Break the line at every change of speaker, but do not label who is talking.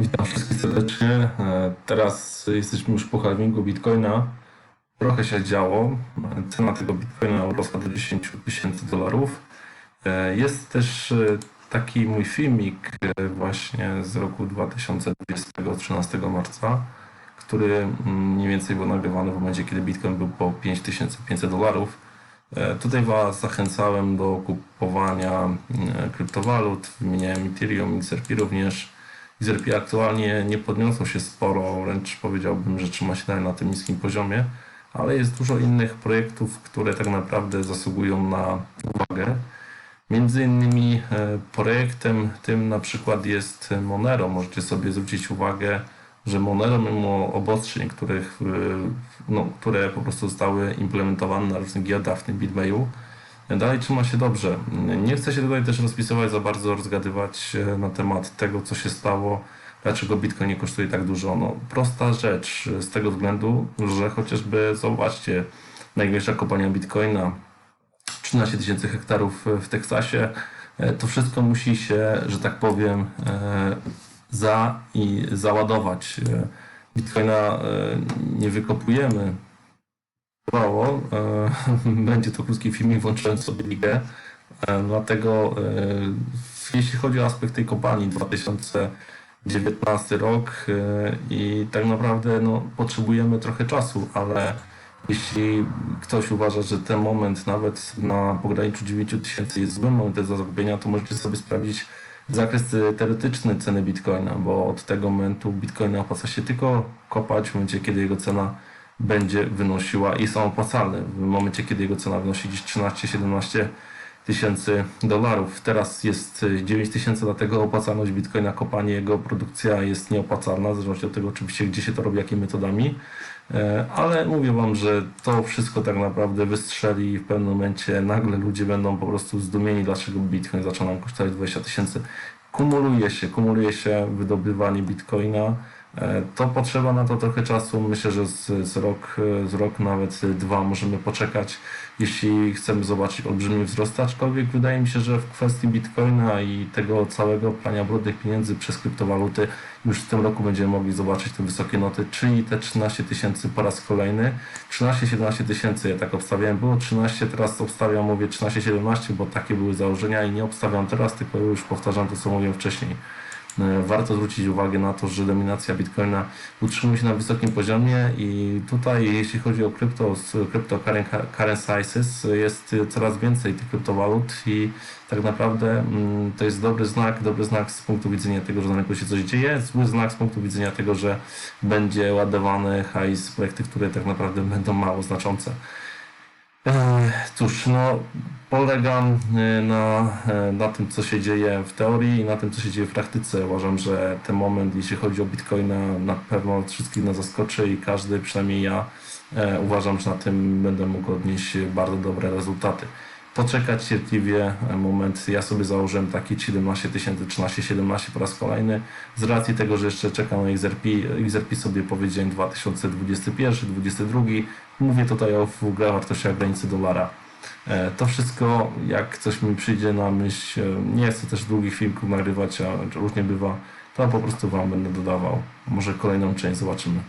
Witam wszystkich serdecznie. E, Teraz jesteśmy już po halvingu Bitcoina. Trochę się działo. Cena tego Bitcoina urosła do 10 tysięcy dolarów. E, Jest też e, taki mój filmik właśnie z roku 2020, 13 marca, który mm, mniej więcej był nagrywany w momencie, kiedy Bitcoin był po 5500 dolarów. Tutaj Was zachęcałem do kupowania kryptowalut, wymieniałem Ethereum, XRP również. XRP aktualnie nie podniosą się sporo, wręcz powiedziałbym, że trzyma się dalej na tym niskim poziomie, ale jest dużo innych projektów, które tak naprawdę zasługują na uwagę. Między innymi e, projektem tym na przykład jest Monero. Możecie sobie zwrócić uwagę, że Monero mimo obostrzeń, których, no, które po prostu zostały implementowane na różnych giełdach, w tym BitMayu, dalej trzyma się dobrze. Nie chcę się tutaj też rozpisywać za bardzo, rozgadywać e, na temat tego, co się stało, dlaczego Bitcoin nie kosztuje tak dużo. No, prosta rzecz z tego względu, że chociażby zobaczcie, największa kopalnia Bitcoina, 13 tysięcy hektarów w Teksasie, e, to wszystko musi się, że tak powiem, e, za i załadować. Bitcoina nie wykopujemy mało. e, Będzie to krótki filmik, włączyłem sobie ligę. E, Dlatego e, jeśli chodzi o aspekt tej kopalni 2019 rok i tak naprawdę no, potrzebujemy trochę czasu, ale jeśli ktoś uważa, że ten moment nawet na pograniczu 9000 jest złym momentem do zrobienia, to możecie sobie sprawdzić zakres teoretyczny ceny Bitcoina, bo od tego momentu Bitcoina opłaca się tylko kopać w momencie, kiedy jego cena będzie wynosiła i są opłacalne w momencie, kiedy jego cena wynosi gdzieś 13-17 tysięcy dolarów. Teraz jest 9 tysięcy, dlatego opłacalność Bitcoina, kopanie, jego produkcja jest nieopłacalna, w zależności od tego oczywiście, gdzie się to robi, jakimi metodami. E, Ale mówię Wam, że to wszystko tak naprawdę wystrzeli i w pewnym momencie nagle ludzie będą po prostu zdumieni, dlaczego Bitcoin zaczął nam kosztować 20 tysięcy. Kumuluje się, kumuluje się wydobywanie Bitcoina. E, To potrzeba na to trochę czasu. Myślę, że z, z, rok, e, z rok, nawet dwa możemy poczekać, jeśli chcemy zobaczyć olbrzymi wzrost. Aczkolwiek wydaje mi się, że w kwestii Bitcoina i tego całego prania brudnych pieniędzy przez kryptowaluty już w tym roku będziemy mogli zobaczyć te wysokie noty, czyli te 13 tysięcy po raz kolejny. 13-17 tysięcy ja tak obstawiałem. Było 13, teraz obstawiam, mówię 13-17, bo takie były założenia i nie obstawiam teraz, tylko już powtarzam to, co mówiłem wcześniej. E, Warto zwrócić uwagę na to, że dominacja Bitcoina utrzymuje się na wysokim poziomie i tutaj jeśli chodzi o krypto, cryptocurrencies jest coraz więcej tych kryptowalut i tak naprawdę mm, to jest dobry znak, dobry znak z punktu widzenia tego, że na rynku się coś dzieje, zły znak z punktu widzenia tego, że będzie ładowany hajs, projekty, które tak naprawdę będą mało znaczące. E, Cóż, no, polegam e, na, e, na tym, co się dzieje w teorii i na tym, co się dzieje w praktyce. Uważam, że ten moment, jeśli chodzi o Bitcoina, na pewno wszystkich nas zaskoczy i każdy, przynajmniej ja, e, uważam, że na tym będę mógł odnieść bardzo dobre rezultaty. Poczekać cierpliwie e, moment. Ja sobie założyłem taki 17 tysięcy, 13-17 po raz kolejny. Z racji tego, że jeszcze czekam na XRP, XRP sobie powiedziałem 2021-2022. Mówię tutaj o w ogóle wartościach granicy dolara. E, To wszystko, jak coś mi przyjdzie na myśl, e, nie chcę też długich filmów nagrywać, a różnie bywa, to po prostu Wam będę dodawał. Może kolejną część zobaczymy.